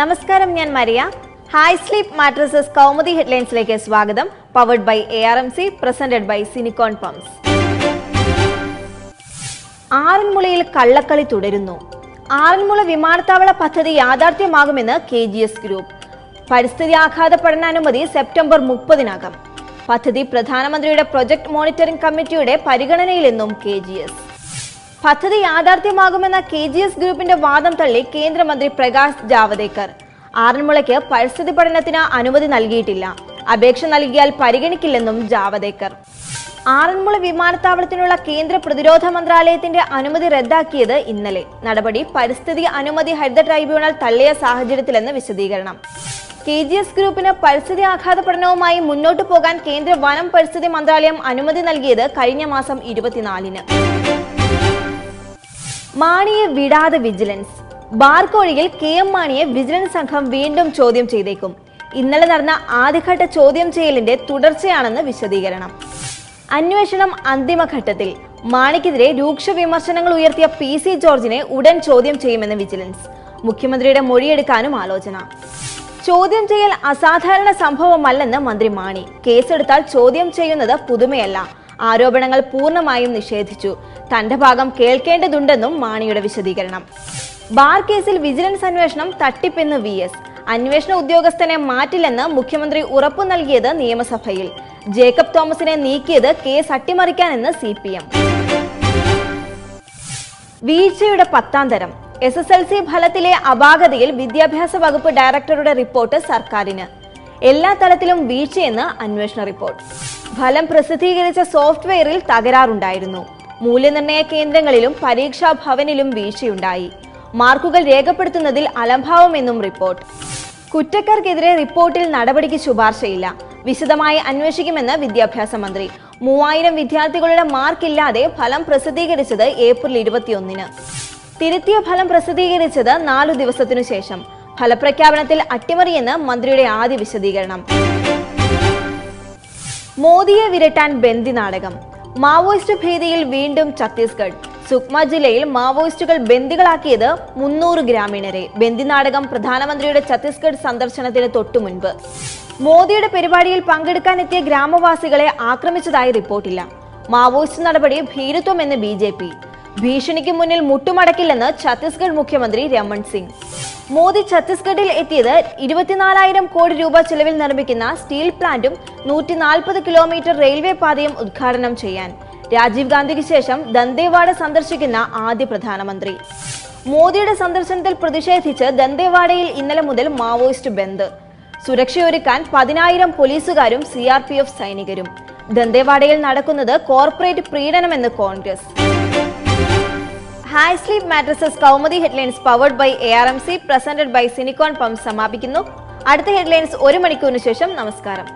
നമസ്കാരം ഞാൻ Maria. High sleep mattresses Kaumudi ഹെഡ്ലൈൻസിലേക്ക് സ്വാഗതം. Powered by A R M C presented by Sinicon pumps ആറന്മുളയിൽ കള്ളക്കളി തുടരുന്നു. ആറന്മുള വിമാനത്താവള പദ്ധതി യാഥാർത്ഥ്യമാകുമെന്ന് കെ ജി എസ് ഗ്രൂപ്പ് പരിസ്ഥിതി ആഘാത പഠനാനുമതി സെപ്റ്റംബർ മുപ്പതിനകം. പദ്ധതി പ്രധാനമന്ത്രിയുടെ പ്രൊജക്ട് മോണിറ്ററിംഗ് കമ്മിറ്റിയുടെ പരിഗണനയിലെന്നും കെ ജി എസ് പദ്ധതി യാഥാർത്ഥ്യമാകുമെന്ന കെ ജി എസ് ഗ്രൂപ്പിന്റെ വാദം തള്ളി കേന്ദ്രമന്ത്രി പ്രകാശ് ജാവദേക്കർ. ആറന്മുളയ്ക്ക് പരിസ്ഥിതി പഠനത്തിന് അനുമതി നൽകിയിട്ടില്ല. അപേക്ഷ നൽകിയാൽ പരിഗണിക്കില്ലെന്നും ജാവദേക്കർ. ആറന്മുള വിമാനത്താവളത്തിനുള്ള കേന്ദ്ര പ്രതിരോധ മന്ത്രാലയത്തിന്റെ അനുമതി റദ്ദാക്കിയത് ഇന്നലെ. നടപടി പരിസ്ഥിതി അനുമതി ഹരിത ട്രൈബ്യൂണൽ തള്ളിയ സാഹചര്യത്തിലെന്ന് വിശദീകരണം. കെ ജി എസ് ഗ്രൂപ്പിന് പരിസ്ഥിതി ആഘാത പഠനവുമായി മുന്നോട്ടു പോകാൻ കേന്ദ്ര വനം പരിസ്ഥിതി മന്ത്രാലയം അനുമതി നൽകിയത് കഴിഞ്ഞ മാസം ഇരുപത്തിനാലിന്. മാണിയെ വിടാതെ വിജിലൻസ്. ബാർക്കോഴിയിൽ കെ എം മാണിയെ വിജിലൻസ് സംഘം വീണ്ടും ചോദ്യം ചെയ്തേക്കും. ഇന്നലെ നടന്ന ആദ്യഘട്ട ചോദ്യം ചെയ്യലിന്റെ തുടർച്ചയാണെന്ന് വിശദീകരണം. അന്വേഷണം അന്തിമഘട്ടത്തിൽ. മാണിക്കെതിരെ രൂക്ഷ വിമർശനങ്ങൾ ഉയർത്തിയ പി സി ജോർജിനെ ഉടൻ ചോദ്യം ചെയ്യുമെന്ന് വിജിലൻസ്. മുഖ്യമന്ത്രിയുടെ മൊഴിയെടുക്കാനും ആലോചന. ചോദ്യം ചെയ്യൽ അസാധാരണ സംഭവമല്ലെന്ന് മന്ത്രി മാണി. കേസെടുത്താൽ ചോദ്യം ചെയ്യുന്നത് പുതുമയല്ല. ആരോപണങ്ങൾ പൂർണമായും നിഷേധിച്ചു. തന്റെ ഭാഗം കേൾക്കേണ്ടതുണ്ടെന്നും മാണിയുടെ വിശദീകരണം. ബാർ കേസിൽ വിജിലൻസ് അന്വേഷണം തട്ടിപ്പെന്ന് വി എസ്. അന്വേഷണ ഉദ്യോഗസ്ഥനെ മാറ്റില്ലെന്ന് മുഖ്യമന്ത്രി ഉറപ്പു നൽകിയത് നിയമസഭയിൽ. ജേക്കബ് തോമസിനെ നീക്കിയത് കേസ് അട്ടിമറിക്കാനെന്ന് സി പി എം. വീഴ്ചയുടെ പത്താം തരം എസ് എസ് എൽ സി ഫലത്തിലെ അപാകതയിൽ വിദ്യാഭ്യാസ വകുപ്പ് ഡയറക്ടറുടെ റിപ്പോർട്ട് സർക്കാരിന്. എല്ലാ തലത്തിലും വീഴ്ചയെന്ന് അന്വേഷണ റിപ്പോർട്ട്. ഫലം പ്രസിദ്ധീകരിച്ച സോഫ്റ്റ്വെയറിൽ തകരാറുണ്ടായിരുന്നു. മൂല്യനിർണയ കേന്ദ്രങ്ങളിലും പരീക്ഷാ ഭവനിലും വീഴ്ചയുണ്ടായി. മാർക്കുകൾ രേഖപ്പെടുത്തുന്നതിൽ അലംഭാവമെന്നും റിപ്പോർട്ട്. കുറ്റക്കാർക്കെതിരെ റിപ്പോർട്ടിൽ നടപടിക്ക് ശുപാർശയില്ല. വിശദമായി അന്വേഷിക്കുമെന്ന് വിദ്യാഭ്യാസ മന്ത്രി. മൂവായിരം വിദ്യാർത്ഥികളുടെ മാർക്കില്ലാതെ ഫലം പ്രസിദ്ധീകരിച്ചത് ഏപ്രിൽ ഇരുപത്തിയൊന്നിന്. തിരുത്തിയ ഫലം പ്രസിദ്ധീകരിച്ചത് നാലു ദിവസത്തിനു ശേഷം. ഫലപ്രഖ്യാപനത്തിൽ അട്ടിമറിയെന്ന് മന്ത്രിയുടെ ആദ്യ വിശദീകരണം. മോദിയെ വിരട്ടാൻ ബന്ദി നാടകം. മാവോയിസ്റ്റ് ഭീതിയിൽ വീണ്ടും ഛത്തീസ്ഗഡ്. സുക്മ ജില്ലയിൽ മാവോയിസ്റ്റുകൾ ബന്ദികളാക്കിയത് മുന്നൂറ് ഗ്രാമീണരെ. ബന്ദി നാടകം പ്രധാനമന്ത്രിയുടെ ഛത്തീസ്ഗഡ് സന്ദർശനത്തിന് തൊട്ടു മുൻപ്. മോദിയുടെ പരിപാടിയിൽ പങ്കെടുക്കാനെത്തിയ ഗ്രാമവാസികളെ ആക്രമിച്ചതായി റിപ്പോർട്ടില്ല. മാവോയിസ്റ്റ് നടപടി ഭീരുത്വമെന്ന് ബി ഭീഷണിക്ക് മുന്നിൽ മുട്ടുമടക്കില്ലെന്ന് ഛത്തീസ്ഗഡ് മുഖ്യമന്ത്രി രമൺ സിംഗ്. മോദി ഛത്തീസ്ഗഡിൽ എത്തിയത് ഇരുപത്തിനാലായിരം കോടി രൂപ ചെലവിൽ നിർമ്മിക്കുന്ന സ്റ്റീൽ പ്ലാന്റും നൂറ്റി നാൽപ്പത് കിലോമീറ്റർ റെയിൽവേ പാതയും ഉദ്ഘാടനം ചെയ്യാൻ. രാജീവ് ഗാന്ധിക്ക് ശേഷം ദന്തേവാഡ സന്ദർശിക്കുന്ന ആദ്യ പ്രധാനമന്ത്രി. മോദിയുടെ സന്ദർശനത്തിൽ പ്രതിഷേധിച്ച് ദന്തേവാഡയിൽ ഇന്നലെ മുതൽ മാവോയിസ്റ്റ് ബന്ദ്. സുരക്ഷയൊരുക്കാൻ പതിനായിരം പോലീസുകാരും സി ആർ പി എഫ് സൈനികരും. ദന്തേവാഡയിൽ നടക്കുന്നത് corporate പ്രീണനമെന്ന് Congress. Hi sleep mattresses Kaumudi headlines powered by A R M C presented by Sinicon pump സമാപിക്കുന്നു അടുത്ത ഹെഡ്ലൈൻസ് ഒരു മണിക്കൂറിന് ശേഷം നമസ്കാരം.